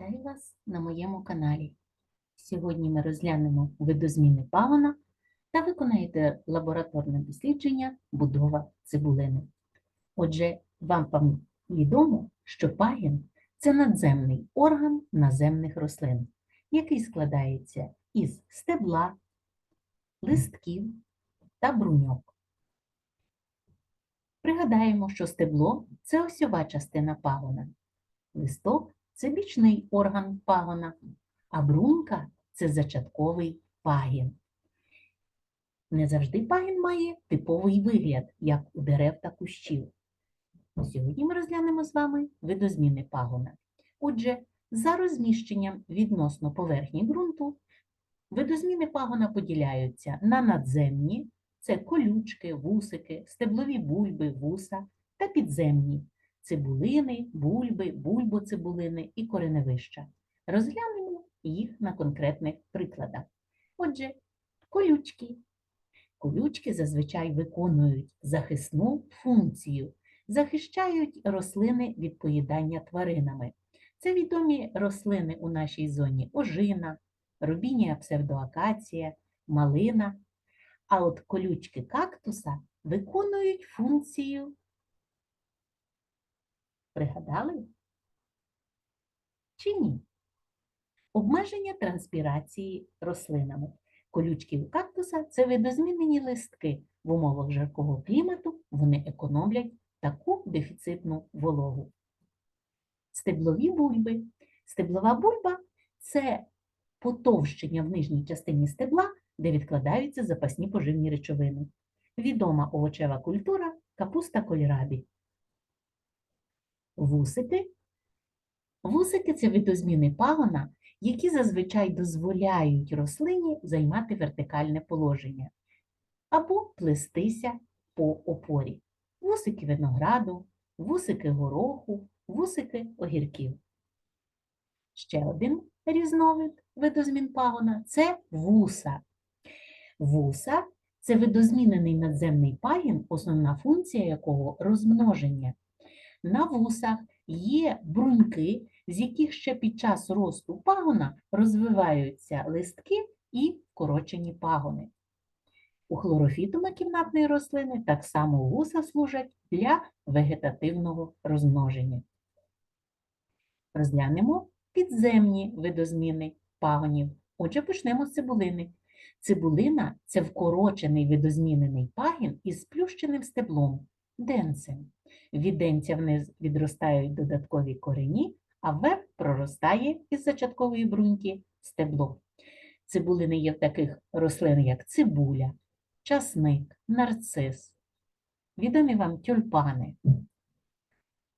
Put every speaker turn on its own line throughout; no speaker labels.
Вітаю вас на моєму каналі. Сьогодні ми розглянемо видозміни пагона та виконаєте лабораторне дослідження будова цибулини. Отже, вам відомо, що пагін це надземний орган наземних рослин, який складається із стебла, листків та бруньок. Пригадаємо, що стебло це осьова частина пагона. Листок це бічний орган пагона, а брунька це зачатковий пагін. Не завжди пагін має типовий вигляд, як у дерев та кущів. Сьогодні ми розглянемо з вами видозміни пагона. Отже, за розміщенням відносно поверхні ґрунту, видозміни пагона поділяються на надземні, це колючки, вусики, стеблові бульби, вуса та підземні цибулини, бульби, бульбоцибулини і кореневища. Розглянемо їх на конкретних прикладах. Отже, колючки. Колючки зазвичай виконують захисну функцію, захищають рослини від поїдання тваринами. Це відомі рослини у нашій зоні ожина, рубінія псевдоакація, малина. А от колючки кактуса виконують функцію Пригадали? Чи ні? Обмеження транспірації рослинами. Колючки у кактуса це видозмінені листки. В умовах жаркого клімату вони економлять таку дефіцитну вологу. Стеблові бульби. Стеблова бульба це потовщення в нижній частині стебла, де відкладаються запасні поживні речовини. Відома овочева культура капуста кольрабі. Вусики. Вусики це видозміни пагона, які зазвичай дозволяють рослині займати вертикальне положення або плестися по опорі. Вусики винограду, вусики гороху, вусики огірків. Ще один різновид видозмін пагона це вуса. Вуса це видозмінений надземний пагін, основна функція якого розмноження. На вусах є бруньки, з яких ще під час росту пагона розвиваються листки і вкорочені пагони. У хлорофітума кімнатної рослини так само вуса служать для вегетативного розмноження. Розглянемо підземні видозміни пагонів. Отже, почнемо з цибулини. Цибулина це вкорочений видозмінений пагін із сплющеним стеблом, денцем. Від денця вниз відростають додаткові корені, а вверх проростає із зачаткової бруньки стебло. Цибулини є в таких рослин, як цибуля, часник, нарцис. Відомі вам тюльпани.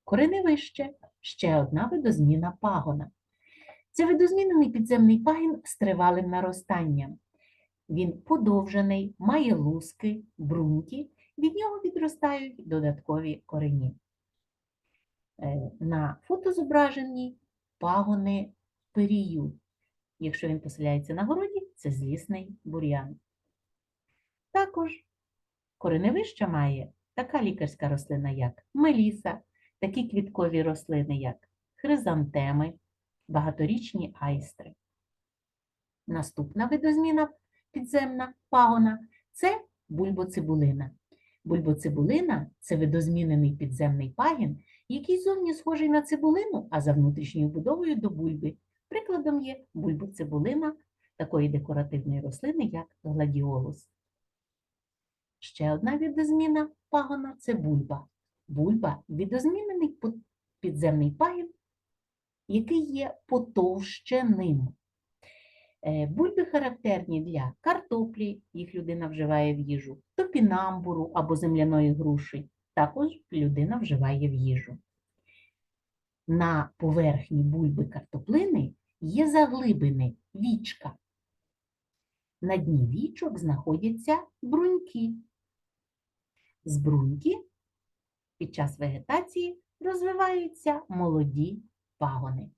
Кореневище – ще одна видозміна пагона. Це видозмінений підземний пагін з тривалим наростанням. Він подовжений, має луски, бруньки, від нього відростають додаткові корені. Е, На фотозображенні пагони перію. Якщо він поселяється на городі, це злісний бур'ян. Також кореневище має така лікарська рослина, як меліса, такі квіткові рослини, як хризантеми, багаторічні айстри. Наступна видозміна підземна пагона це бульбоцибулина. Бульбоцибулина це видозмінений підземний пагін, який зовні схожий на цибулину, а за внутрішньою будовою до бульби. Прикладом є бульбоцибулина такої декоративної рослини, як гладіолус. Ще одна видозміна пагона це бульба. Бульба видозмінений підземний пагін, який є потовщеним. Е, Бульби характерні для картоплі, їх людина вживає в їжу, топінамбуру або земляної груші, також людина вживає в їжу. На поверхні бульби картоплини є заглибини, вічка. На дні вічок знаходяться бруньки. З бруньки під час вегетації розвиваються молоді пагони.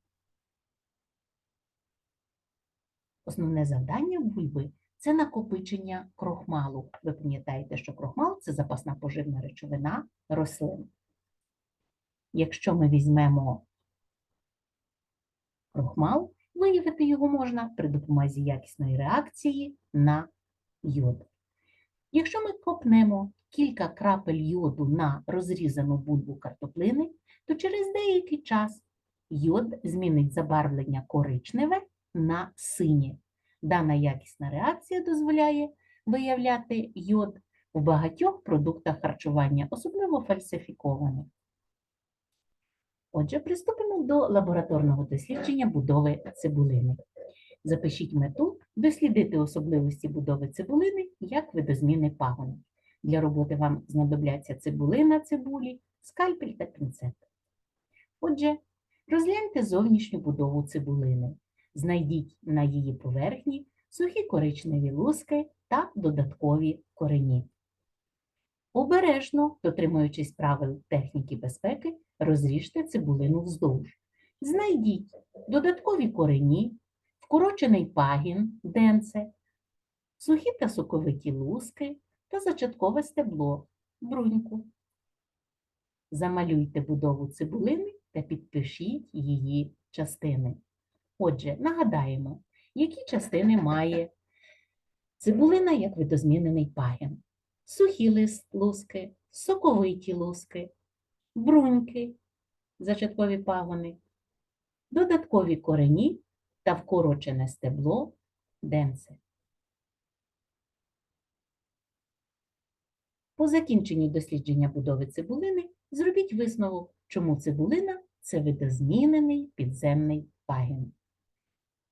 Основне завдання бульби це накопичення крохмалу. Ви пам'ятаєте, що крохмал це запасна поживна речовина рослин. Якщо ми візьмемо Крохмал виявити його можна при допомозі якісної реакції на йод. Якщо ми копнемо кілька крапель йоду на розрізану бульбу картоплини, то через деякий час йод змінить забарвлення коричневе на синє. Дана якісна реакція дозволяє виявляти йод у багатьох продуктах харчування, особливо фальсифікованих. Отже, приступимо до лабораторного дослідження будови цибулини. Запишіть мету дослідити особливості будови цибулини як видозміни пагони. Для роботи вам знадобляться цибулина цибулі, скальпель та пінцет. Отже, розгляньте зовнішню будову цибулини. Знайдіть на її поверхні сухі коричневі луски та додаткові корені. Обережно, дотримуючись правил техніки безпеки, розріжте цибулину вздовж. Знайдіть додаткові корені, вкорочений пагін, денце, сухі та соковиті луски та зачаткове стебло, бруньку. Замалюйте будову цибулини та підпишіть її частини. Отже, нагадаємо, які частини має цибулина як видозмінений пагін. Сухі лист луски, соковиті луски, бруньки, зачаткові пагони, додаткові корені та вкорочене стебло денце. По закінченні дослідження будови цибулини зробіть висновок, чому цибулина це видозмінений підземний пагін.